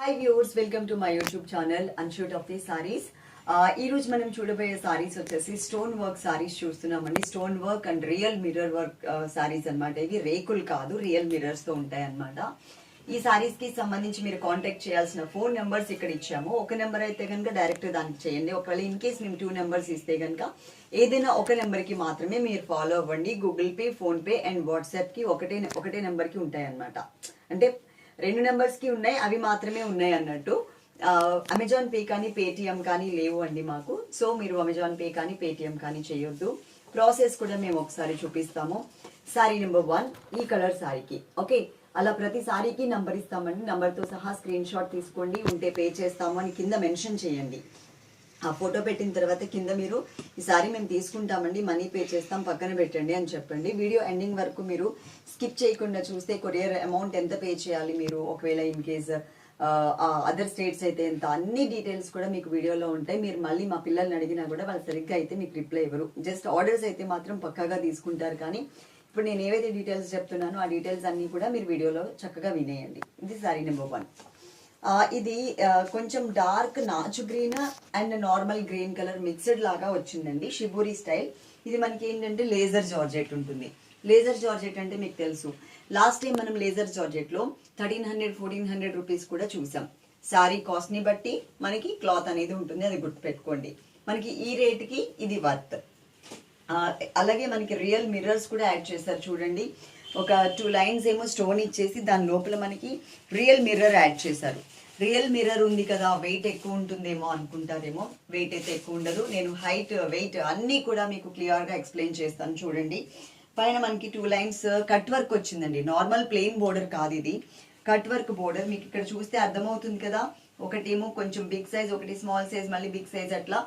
Hi viewers welcome to my YouTube channel and shoot of the saris ఈ రోజు మనం చూడబోయే సారీస్ వచ్చేసి స్టోన్ వర్క్ సారీస్ చూస్తున్నామండి. Stone work and real mirror work saris అన్నమాట. ఇవి రేకులు కాదు రియల్ మిర్రర్స్తో ఉంటాయి అనమాట ఈ సారీస్కి సంబంధించి మీరు కాంటాక్ట్ చేయాల్సిన ఫోన్ నెంబర్స్ ఇక్కడ ఇచ్చాము. ఒక నెంబర్ అయితే కనుక డైరెక్ట్ దానికి చేయండి. ఒకవేళ ఇన్ కేస్ మేము టూ నెంబర్స్ ఇస్తే కనుక ఏదైనా ఒక నెంబర్కి మాత్రమే మీరు ఫాలో అవ్వండి. Google Pay PhonePe and వాట్సాప్కి ఒకటే ఒకటే నెంబర్కి ఉంటాయి అనమాట అంటే రెండు నెంబర్స్కి ఉన్నాయి అవి మాత్రమే ఉన్నాయి అన్నట్టు. అమెజాన్ పే కానీ పేటిఎం కానీ లేవు అండి మాకు. సో మీరు అమెజాన్ పే కానీ పేటిఎం కానీ చేయొద్దు. ప్రాసెస్ కూడా మేము ఒకసారి చూపిస్తాము. సారీ నెంబర్ వన్ ఈ కలర్ సారీకి ఓకే అలా ప్రతి సారీకి నంబర్ ఇస్తామండి. నంబర్తో సహా స్క్రీన్ షాట్ తీసుకోండి ఉంటే పే చేస్తాము అని కింద మెన్షన్ చేయండి. ఆ ఫోటో పెట్టిన తర్వాత కింద మీరు ఈసారి మేము తీసుకుంటామండి మనీ పే చేస్తాం పక్కన పెట్టండి అని చెప్పండి. వీడియో ఎండింగ్ వరకు మీరు స్కిప్ చేయకుండా చూస్తే కొరియర్ అమౌంట్ ఎంత పే చేయాలి మీరు? ఒకవేళ ఇన్ కేస్ అదర్ స్టేట్స్ అయితే ఎంత? అన్ని డీటెయిల్స్ కూడా మీకు వీడియోలో ఉంటాయి. మీరు మళ్ళీ మా పిల్లల్ని అడిగినా కూడా వాళ్ళు సరిగ్గా అయితే మీకు రిప్లై ఇవ్వరు. జస్ట్ ఆర్డర్స్ అయితే మాత్రం పక్కాగా తీసుకుంటారు కానీ ఇప్పుడు నేను ఏవైతే డీటెయిల్స్ చెప్తున్నానో ఆ డీటెయిల్స్ అన్నీ కూడా మీరు వీడియోలో చక్కగా వినేయండి. ఇది సారీ నెంబర్ వన్ ఇది కొంచెం డార్క్ నాచు green and normal green colour mixed లాగా వచ్చిందండి షిబూరి స్టైల్ ఇది మనకి ఏంటంటే లేజర్ జార్జెట్ ఉంటుంది. లేజర్ జార్జెట్ అంటే మీకు తెలుసు. లాస్ట్ టైం మనం laser జార్జెట్లో thirteen hundred fourteen hundred rupees కూడా చూసాం. సారీ కాస్ట్ని బట్టి మనకి క్లాత్ అనేది ఉంటుంది అది గుర్తుపెట్టుకోండి. మనకి ఈ రేట్కి ఇది వర్త్ అలాగే మనకి రియల్ మిర్రర్స్ కూడా యాడ్ చేశారు చూడండి. ఒక టూ లైన్స్ ఏమో స్టోన్ ఇచ్చేసి దాని లోపల మనకి రియల్ మిర్రర్ యాడ్ చేశారు. రియల్ మిర్రర్ ఉంది కదా వెయిట్ ఎక్కువ ఉంటుందేమో అనుకుంటారేమో. వెయిట్ అయితే ఎక్కువ ఉండదు. నేను హైట్ వెయిట్ అన్నీ కూడా మీకు క్లియర్గా ఎక్స్ప్లెయిన్ చేస్తాను చూడండి. పైన మనకి టూ లైన్స్ కట్ వర్క్ వచ్చిందండి. నార్మల్ ప్లెయిన్ బోర్డర్ కాదు ఇది. కట్ వర్క్ బోర్డర్ మీకు ఇక్కడ చూస్తే అర్థమవుతుంది కదా. ఒకటేమో కొంచెం బిగ్ సైజ్ ఒకటి స్మాల్ సైజ్ మళ్ళీ బిగ్ సైజ్ అట్లా.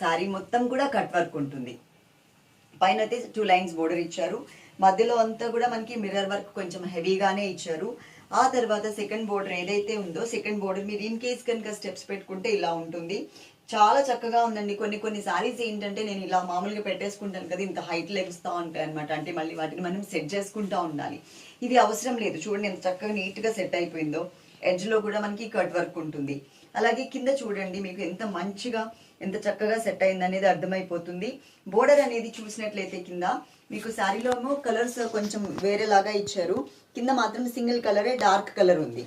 శారీ మొత్తం కూడా కట్ వర్క్ ఉంటుంది. పైన అయితే టూ లైన్స్ బోర్డర్ ఇచ్చారు. మధ్యలో అంతా కూడా మనకి మిర్రర్ వర్క్ కొంచెం హెవీగానే ఇచ్చారు. ఆ తర్వాత సెకండ్ బోర్డర్ ఏదైతే ఉందో సెకండ్ బోర్డర్ మీరు ఇన్ కేస్ కనుక స్టెప్స్ పెట్టుకుంటే ఇలా ఉంటుంది. చాలా చక్కగా ఉందండి. కొన్ని కొన్ని సారీస్ ఏంటంటే నేను ఇలా మామూలుగా పెట్టేసుకుంటాను కదా ఇంత హైట్ లెగుస్తూ ఉంటాయి అనమాట అంటే మళ్ళీ వాటిని మనం సెట్ చేసుకుంటా ఉండాలి. ఇది అవసరం లేదు. చూడండి ఎంత చక్కగా నీట్గా సెట్ అయిపోయిందో. ఎడ్జ్లో కూడా మనకి కట్ వర్క్ ఉంటుంది. అలాగే కింద చూడండి మీకు ఎంత మంచిగా ఎంత చక్కగా సెట్ అయింది అనేది అర్థమైపోతుంది. బోర్డర్ అనేది చూసినట్లయితే కింద మీకు శారీలో కలర్స్ కొంచెం వేరేలాగా ఇచ్చారు. కింద మాత్రం సింగిల్ కలరే డార్క్ కలర్ ఉంది.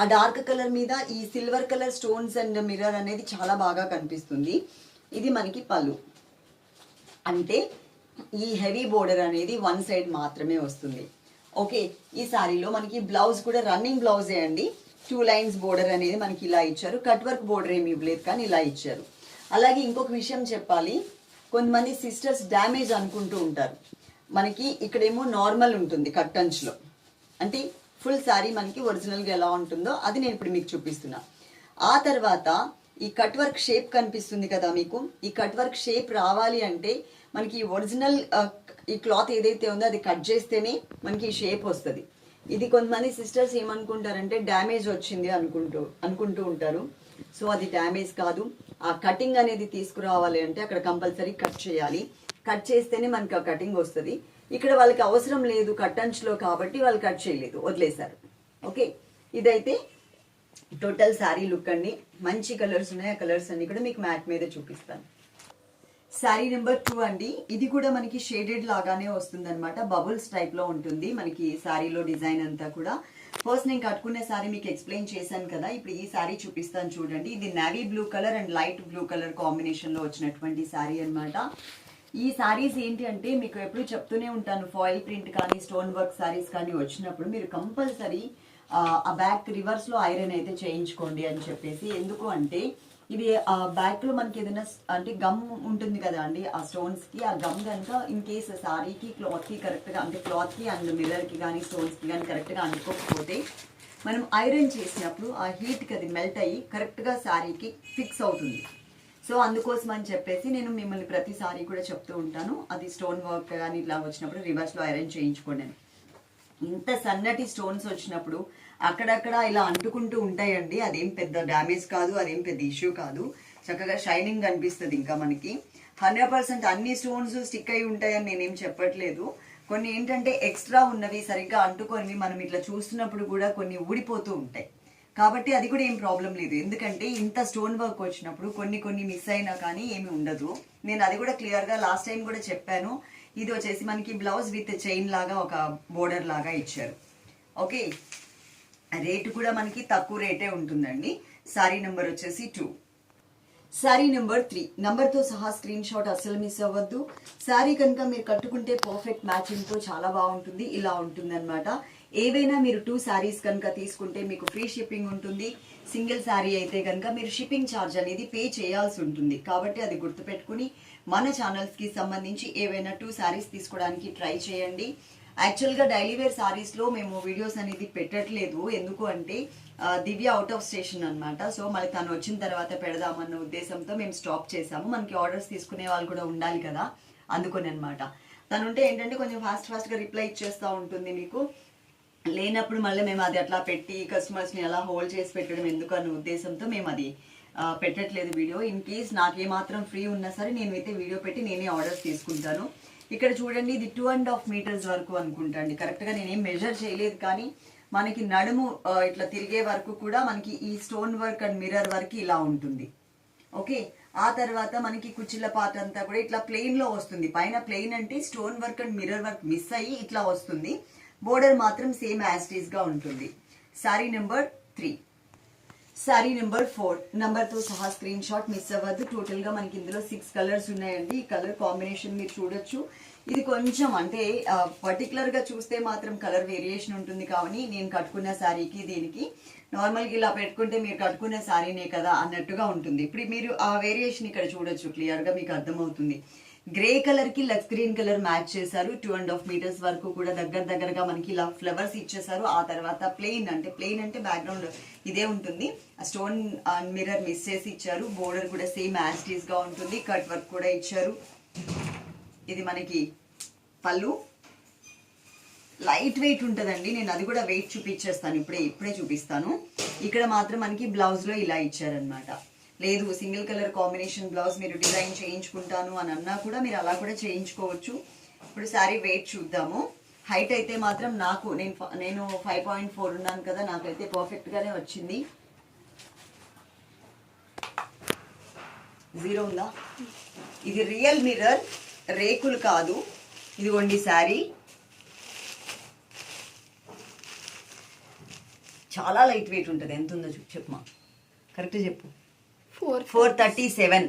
ఆ డార్క్ కలర్ మీద ఈ silver colour stones and mirror అనేది చాలా బాగా కనిపిస్తుంది. ఇది మనకి పళ్ళు. అంటే ఈ హెవీ బోర్డర్ అనేది వన్ సైడ్ మాత్రమే వస్తుంది. ఓకే ఈ శారీలో మనకి బ్లౌజ్ కూడా రన్నింగ్ బ్లౌజే అండి. టూ లైన్స్ బోర్డర్ అనేది మనకి ఇలా ఇచ్చారు. కట్ వర్క్ బోర్డర్ ఏమి ఇవ్వలేదు కానీ ఇలా ఇచ్చారు. అలాగే ఇంకొక విషయం చెప్పాలి. కొంతమంది సిస్టర్స్ డ్యామేజ్ అనుకుంటూ ఉంటారు. మనకి ఇక్కడేమో నార్మల్ ఉంటుంది కట్టన్స్లో అంటే ఫుల్ శారీ మనకి ఒరిజినల్గా ఎలా ఉంటుందో అది నేను ఇప్పుడు మీకు చూపిస్తున్నా. ఆ తర్వాత ఈ కట్ వర్క్ షేప్ కనిపిస్తుంది కదా మీకు? ఈ కట్ వర్క్ షేప్ రావాలి అంటే మనకి ఒరిజినల్ ఈ క్లాత్ ఏదైతే ఉందో అది కట్ చేస్తేనే మనకి ఈ షేప్ వస్తుంది. ఇది కొంతమంది సిస్టర్స్ ఏమనుకుంటారంటే డ్యామేజ్ వచ్చింది అనుకుంటూ అనుకుంటూ ఉంటారు. సో అది డ్యామేజ్ కాదు. ఆ కటింగ్ అనేది తీసుకురావాలి అంటే అక్కడ కంపల్సరీ కట్ చేయాలి. కట్ చేస్తేనే మనకి ఆ కటింగ్ వస్తుంది. ఇక్కడ వాళ్ళకి అవసరం లేదు కట్టంచులో కాబట్టి వాళ్ళు కట్ చేయలేదు. వదిలేశారు. ఓకే? ఇదైతే టోటల్ శారీ లుక్ అండి. మంచి కలర్స్ ఉన్నాయి. ఆ కలర్స్ అన్ని కూడా మీకు మ్యాట్ మీద చూపిస్తాను. శారీ నెంబర్ టూ అండి. ఇది కూడా మనకి షేడెడ్ లాగానే వస్తుంది అనమాట బబుల్స్ టైప్లో ఉంటుంది మనకి శారీలో డిజైన్ అంతా కూడా. ఫస్ట్ నేను కట్టుకునే శారీ మీకు ఎక్స్ప్లెయిన్ చేశాను కదా ఇప్పుడు ఈ శారీ చూపిస్తాను చూడండి. ఇది navy blue colour and light blue colour కాంబినేషన్లో వచ్చినటువంటి శారీ అన్నమాట. ఈ శారీస్ ఏంటి అంటే మీకు ఎప్పుడు చెప్తూనే ఉంటాను ఫాయిల్ ప్రింట్ కానీ స్టోన్ వర్క్ శారీస్ కానీ వచ్చినప్పుడు మీరు కంపల్సరీ ఆ బ్యాక్ రివర్స్లో ఐరన్ అయితే చేయించుకోండి అని చెప్పేసి. ఎందుకు అంటే ఇది ఆ బ్యాక్లో మనకి ఏదైనా అంటే గమ్ ఉంటుంది కదా అండి ఆ స్టోన్స్కి ఆ గమ్ కనుక ఇన్ కేస్ సారీకి క్లాత్కి కరెక్ట్గా అంటే క్లాత్కి అండ్ మిర్రర్కి కానీ స్టోన్స్కి కానీ కరెక్ట్గా మనం ఐరన్ చేసినప్పుడు ఆ హీట్కి అది మెల్ట్ అయ్యి కరెక్ట్గా శారీకి ఫిక్స్ అవుతుంది. సో అందుకోసం అని చెప్పేసి నేను మిమ్మల్ని ప్రతిసారి కూడా చెప్తూ ఉంటాను. అది స్టోన్ వర్క్ కానీ ఇట్లా వచ్చినప్పుడు రివర్స్లో ఐరన్ చేయించుకోండి ఇంత సన్నటి స్టోన్స్ వచ్చినప్పుడు అక్కడక్కడ ఇలా అంటుకుంటూ ఉంటాయండి. అదేం పెద్ద డ్యామేజ్ కాదు అదేం పెద్ద ఇష్యూ కాదు. చక్కగా షైనింగ్ కనిపిస్తుంది ఇంకా మనకి. హండ్రెడ్ పర్సెంట్ అన్ని స్టోన్స్ స్టిక్ అయి ఉంటాయని నేనేం చెప్పట్లేదు. కొన్ని ఏంటంటే ఎక్స్ట్రా ఉన్నవి సరిగ్గా అంటుకొని మనం ఇట్లా చూస్తున్నప్పుడు కూడా కొన్ని ఊడిపోతూ ఉంటాయి. కాబట్టి అది కూడా ఏం ప్రాబ్లం లేదు. ఎందుకంటే ఇంత స్టోన్ వర్క్ వచ్చినప్పుడు కొన్ని కొన్ని మిస్ అయినా కానీ ఏమి ఉండదు. నేను అది కూడా క్లియర్గా లాస్ట్ టైం కూడా చెప్పాను. ఇది వచ్చేసి మనకి బ్లౌజ్ విత్ చైన్ లాగా ఒక బోర్డర్ లాగా ఇచ్చారు. ఓకే? రేటు కూడా మనకి తక్కువ రేటే ఉంటుందండి. సారీ నెంబర్ వచ్చేసి టూ. Sari number three. నెంబర్తో సహా స్క్రీన్ షాట్ అస్సలు మిస్ అవ్వద్దు. శారీ కనుక మీరు కట్టుకుంటే పర్ఫెక్ట్ మ్యాచింగ్తో చాలా బాగుంటుంది. ఇలా ఉంటుంది అనమాట ఏవైనా మీరు టూ శారీస్ కనుక తీసుకుంటే మీకు ఫ్రీ షిప్పింగ్ ఉంటుంది. సింగిల్ శారీ అయితే కనుక మీరు షిప్పింగ్ ఛార్జ్ అనేది పే చేయాల్సి ఉంటుంది. కాబట్టి అది గుర్తుపెట్టుకుని మన ఛానల్స్కి సంబంధించి ఏవైనా టూ శారీస్ తీసుకోవడానికి ట్రై చేయండి. యాక్చువల్గా డైలీ వేర్ సారీస్లో మేము వీడియోస్ అనేది పెట్టట్లేదు. ఎందుకు అంటే దివ్య అవుట్ ఆఫ్ స్టేషన్ అనమాట సో మళ్ళీ తను వచ్చిన తర్వాత పెడదామన్న ఉద్దేశంతో మేము స్టాప్ చేసాము. మనకి ఆర్డర్స్ తీసుకునే వాళ్ళు కూడా ఉండాలి కదా అందుకొని అనమాట తను ఉంటే ఏంటంటే కొంచెం ఫాస్ట్ ఫాస్ట్గా రిప్లై ఇచ్చేస్తూ ఉంటుంది మీకు. లేనప్పుడు మళ్ళీ మేము అది అట్లా పెట్టి కస్టమర్స్ని అలా హోల్డ్ చేసి పెట్టడం ఎందుకు అన్న ఉద్దేశంతో మేము అది పెట్టట్లేదు వీడియో. ఇన్ కేస్ నాకు ఏమాత్రం ఫ్రీ ఉన్నా సరే నేను అయితే వీడియో పెట్టి నేనే ఆర్డర్స్ తీసుకుంటాను. ఇక్కడ చూడండి ఇది టూ అండ్ హాఫ్ మీటర్స్ వరకు అనుకుంటా అండి కరెక్ట్గా నేనేం మెజర్ చేయలేదు కానీ మనకి నడుము ఇట్లా తిరిగే వరకు కూడా మనకి ఈ stone work and mirror work ఇలా ఉంటుంది. ఓకే ఆ తర్వాత మనకి కుచ్చిళ్ళ పార్ట్ అంతా కూడా ఇట్లా ప్లెయిన్లో వస్తుంది. పైన ప్లెయిన్ అంటే stone work and mirror work miss అయ్యి ఇట్లా వస్తుంది. బోర్డర్ మాత్రం సేమ్ యాస్టీస్గా ఉంటుంది. Sari number three sari number four నెంబర్తో సహా స్క్రీన్ షాట్ మిస్ అవ్వద్దు. టోటల్గా మనకి ఇందులో సిక్స్ కలర్స్ ఉన్నాయండి. ఈ కలర్ కాంబినేషన్ మీరు చూడొచ్చు. ఇది కొంచెం అంటే పర్టికులర్గా చూస్తే మాత్రం కలర్ వేరియేషన్ ఉంటుంది కావని నేను కట్టుకున్న శారీకి దీనికి. నార్మల్గా ఇలా పెట్టుకుంటే మీరు కట్టుకున్న శారీనే కదా అన్నట్టుగా ఉంటుంది. ఇప్పుడు మీరు ఆ వేరియేషన్ ఇక్కడ చూడొచ్చు. క్లియర్గా మీకు అర్థమవుతుంది. గ్రే కలర్కి లక్స్ గ్రీన్ కలర్ మ్యాచ్ చేశారు. టూ అండ్ హాఫ్ మీటర్స్ వరకు కూడా దగ్గర దగ్గరగా మనకి ఇలా ఫ్లవర్స్ ఇచ్చేసారు ఆ తర్వాత ప్లెయిన్ అంటే ప్లెయిన్ అంటే బ్యాక్గ్రౌండ్ ఇదే ఉంటుంది. స్టోన్ మిర్రర్ మిస్ చేసి ఇచ్చారు. బోర్డర్ కూడా సేమ్ యాస్టీస్గా ఉంటుంది. కట్ వర్క్ కూడా ఇచ్చారు. ఇది మనకి పళ్ళు. లైట్ వెయిట్ ఉంటుందండి. నేను అది కూడా వెయిట్ చూపించేస్తాను. ఇప్పుడే ఇప్పుడే చూపిస్తాను. ఇక్కడ మాత్రం మనకి బ్లౌజ్లో ఇలా ఇచ్చారనమాట లేదు సింగిల్ కలర్ కాంబినేషన్ బ్లౌజ్ మీరు డిజైన్ చేయించుకుంటాను అని అన్నా కూడా మీరు అలా కూడా చేయించుకోవచ్చు. ఇప్పుడు శారీ వెయిట్ చూద్దాము. హైట్ అయితే మాత్రం నాకు నేను నేను ఫైవ్ పాయింట్ ఫోర్ ఉన్నాను కదా నాకైతే పర్ఫెక్ట్గానే వచ్చింది. జీరో ఉందా? ఇది రియల్ మిర్రర్ రేకులు కాదు. ఇదిగోండి శారీ. చాలా లైట్ వెయిట్ ఉంటుంది. ఎంత ఉందో చెప్పు చెప్పమా కరెక్ట్ చెప్పు. Four four thirty seven.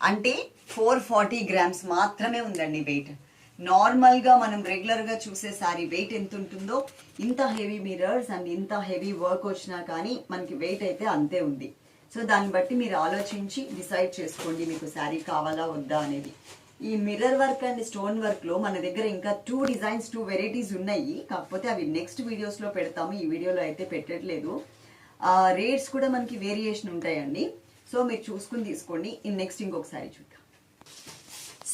అంటే ఫోర్ ఫార్టీ గ్రామ్స్ మాత్రమే ఉందండి వెయిట్. నార్మల్గా మనం రెగ్యులర్గా చూసే సారీ వెయిట్ ఎంత ఉంటుందో ఇంత హెవీ మిరర్స్ అండ్ ఇంత హెవీ వర్క్ వచ్చినా కానీ మనకి వెయిట్ అయితే అంతే ఉంది. సో దాన్ని బట్టి మీరు ఆలోచించి డిసైడ్ చేసుకోండి మీకు శారీ కావాలా వద్దా అనేది. ఈ మిర్రర్ వర్క్ అండ్ స్టోన్ వర్క్లో మన దగ్గర ఇంకా టూ డిజైన్స్ టూ వెరైటీస్ ఉన్నాయి. కాకపోతే అవి నెక్స్ట్ వీడియోస్లో పెడతాము. ఈ వీడియోలో అయితే పెట్టట్లేదు. రేట్స్ కూడా మనకి వేరియేషన్ ఉంటాయండి. సో మీరు చూసుకుని తీసుకోండి. నెక్స్ట్ ఇంకొకసారి చూద్దాం.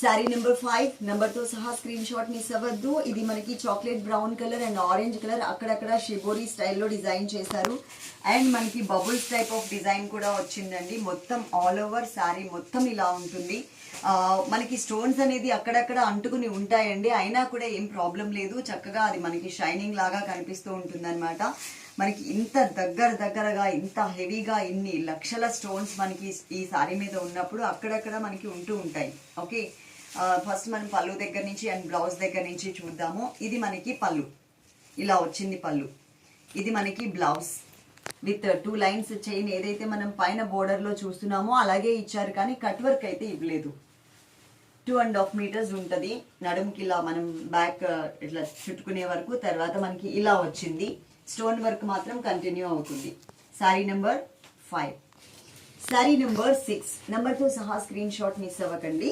శారీ నెంబర్ ఫైవ్ నెంబర్తో సహా స్క్రీన్ షాట్ మిస్ అవ్వద్దు. ఇది మనకి chocolate brown colour and orange colour అక్కడక్కడ షిబోరీ స్టైల్లో డిజైన్ చేశారు. అండ్ మనకి బబుల్స్ టైప్ ఆఫ్ డిజైన్ కూడా వచ్చిందండి. మొత్తం ఆల్ ఓవర్ శారీ మొత్తం ఇలా ఉంటుంది. మనకి స్టోన్స్ అనేది అక్కడక్కడ అంటుకుని ఉంటాయండి. అయినా కూడా ఏం ప్రాబ్లం లేదు. చక్కగా అది మనకి షైనింగ్ లాగా కనిపిస్తూ ఉంటుంది మనకి ఇంత దగ్గర దగ్గరగా ఇంత హెవీగా ఇన్ని లక్షల స్టోన్స్ మనకి ఈ సారీ మీద ఉన్నప్పుడు అక్కడక్కడ మనకి ఉంటూ ఉంటాయి. ఓకే? ఫస్ట్ మనం పళ్ళు దగ్గర నుంచి అండ్ బ్లౌజ్ దగ్గర నుంచి చూద్దాము. ఇది మనకి పళ్ళు. ఇలా వచ్చింది పళ్ళు. ఇది మనకి blouse. With two lines chain ఏదైతే మనం పైన బోర్డర్లో చూస్తున్నామో అలాగే ఇచ్చారు కానీ కట్ వర్క్ అయితే ఇవ్వలేదు. టూ అండ్ హాఫ్ మీటర్స్ ఉంటుంది. నడుముకి ఇలా మనం బ్యాక్ ఇట్లా చుట్టుకునే వరకు తర్వాత మనకి ఇలా వచ్చింది. స్టోన్ వర్క్ మాత్రం కంటిన్యూ అవుతుంది. Sari number five sari number six నెంబర్తో సహా స్క్రీన్ షాట్ మిస్ అవ్వకండి.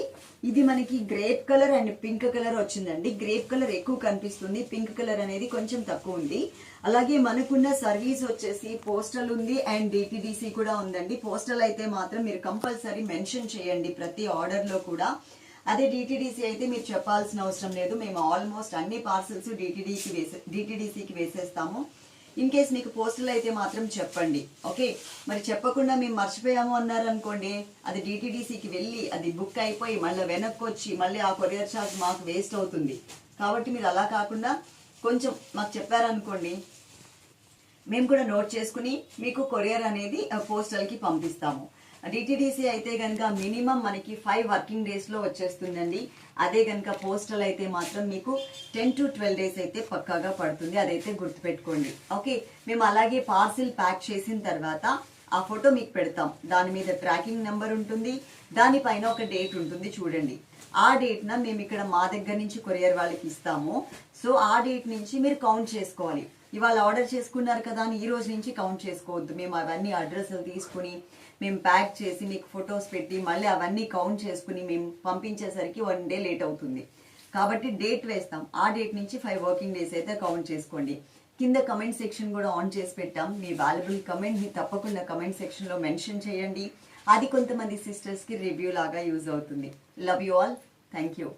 ఇది మనకి grape colour and pink colour వచ్చిందండి. గ్రేప్ కలర్ ఎక్కువ కనిపిస్తుంది. పింక్ కలర్ అనేది కొంచెం తక్కువ ఉంది. అలాగే మనకున్న సర్వీస్ వచ్చేసి పోస్టల్ ఉంది అండ్ డిటిడిసి కూడా ఉందండి. పోస్టల్ అయితే మాత్రం మీరు కంపల్సరీ మెన్షన్ చేయండి ప్రతి ఆర్డర్లో కూడా. అదే డిటిడిసి అయితే మీరు చెప్పాల్సిన అవసరం లేదు. మేము ఆల్మోస్ట్ అన్ని పార్సల్స్ డిటిడికి వేసే డిటిడిసికి వేసేస్తాము. ఇన్ కేస్ మీకు పోస్టల్ అయితే మాత్రం చెప్పండి. ఓకే మరి చెప్పకుండా మేము మర్చిపోయాము అన్నారు అనుకోండి అది డిటిడిసికి వెళ్ళి అది బుక్ అయిపోయి మళ్ళీ వెనక్కి వచ్చి మళ్ళీ ఆ కొరియర్ ఛార్జ్ మాకు వేస్ట్ అవుతుంది. కాబట్టి మీరు అలా కాకుండా కొంచెం మాకు చెప్పారనుకోండి మేము కూడా నోట్ చేసుకుని మీకు కొరియర్ అనేది పోస్టల్కి పంపిస్తాము. డిటిడిసి అయితే కనుక మినిమం మనకి ఫైవ్ వర్కింగ్ డేస్లో వచ్చేస్తుందండి. అదే కనుక పోస్టల్ అయితే మాత్రం మీకు టెన్ టు ట్వెల్వ్ డేస్ అయితే పక్కాగా పడుతుంది. అదైతే గుర్తుపెట్టుకోండి. ఓకే మేము అలాగే పార్సిల్ ప్యాక్ చేసిన తర్వాత ఆ ఫోటో మీకు పెడతాం. దాని మీద ట్రాకింగ్ నెంబర్ ఉంటుంది. దానిపైన ఒక డేట్ ఉంటుంది చూడండి. ఆ డేట్న మేము ఇక్కడ మా దగ్గర నుంచి కొరియర్ వాళ్ళకి ఇస్తాము. సో ఆ డేట్ నుంచి మీరు కౌంట్ చేసుకోవాలి. ఇవాళ ఆర్డర్ చేసుకున్నారు కదా అని ఈ రోజు నుంచి కౌంట్ చేసుకోవద్దు. మేము అవన్నీ అడ్రస్లు తీసుకుని మేము ప్యాక్ చేసి మీకు ఫొటోస్ పెట్టి మళ్ళీ అవన్నీ కౌంట్ చేసుకుని మేము పంపించేసరికి వన్ డే లేట్ అవుతుంది. కాబట్టి డేట్ వేస్తాం. ఆ డేట్ నుంచి ఫైవ్ వర్కింగ్ డేస్ అయితే కౌంట్ చేసుకోండి. కింద కమెంట్ సెక్షన్ కూడా ఆన్ చేసి పెట్టాం. మీ వాల్యుబుల్ కమెంట్ని తప్పకుండా కమెంట్ సెక్షన్లో మెన్షన్ చేయండి. అది కొంతమంది సిస్టర్స్కి రివ్యూ లాగా యూజ్ అవుతుంది. Love you all thank you